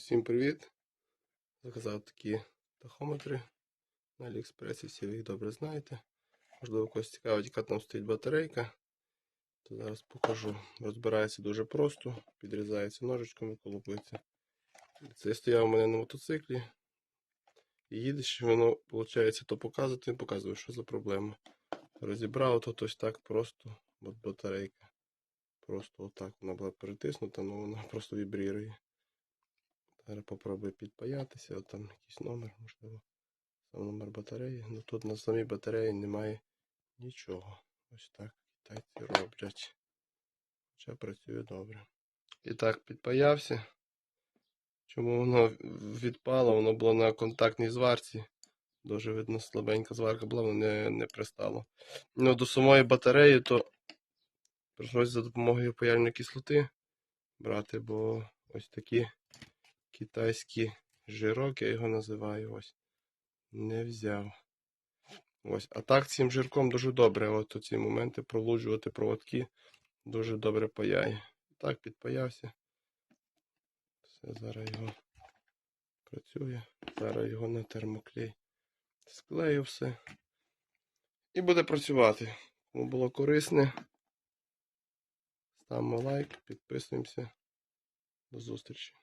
Всім привіт! Заказав такі тахометри на Аліекспресі, всі ви їх добре знаєте. Можливо, когось цікавить, яка там стоїть батарейка. То зараз покажу. Розбирається дуже просто, підрізається ножичком і колупується. Це стояв у мене на мотоциклі. І їдеш, воно, виходить, то показувати, показує, що за проблема. Розібрав то ось так просто, от батарейка. Просто отак вона була перетиснута, але вона просто вібрірує. Зараз попробую підпаятися, от там якийсь номер, можливо. Сам номер батареї. Ну тут на самій батареї немає нічого. Ось так китайці роблять. Хоча працює добре. І так, підпаявся. Чому воно відпало? Воно було на контактній зварці. Дуже видно, слабенька зварка була, воно не, не пристало. Ну, до самої батареї, то прийшлось за допомогою паяльної кислоти брати, бо ось такі китайський жирок, я його називаю ось. Не взяв. Ось. А так цим жирком дуже добре. От у ці моменти пролуджувати проводки дуже добре паяє. Так, підпаявся. Все, зараз його працює. Зараз його на термоклей. Склею все. І буде працювати. Кому було корисне. Ставимо лайк, підписуємося. До зустрічі.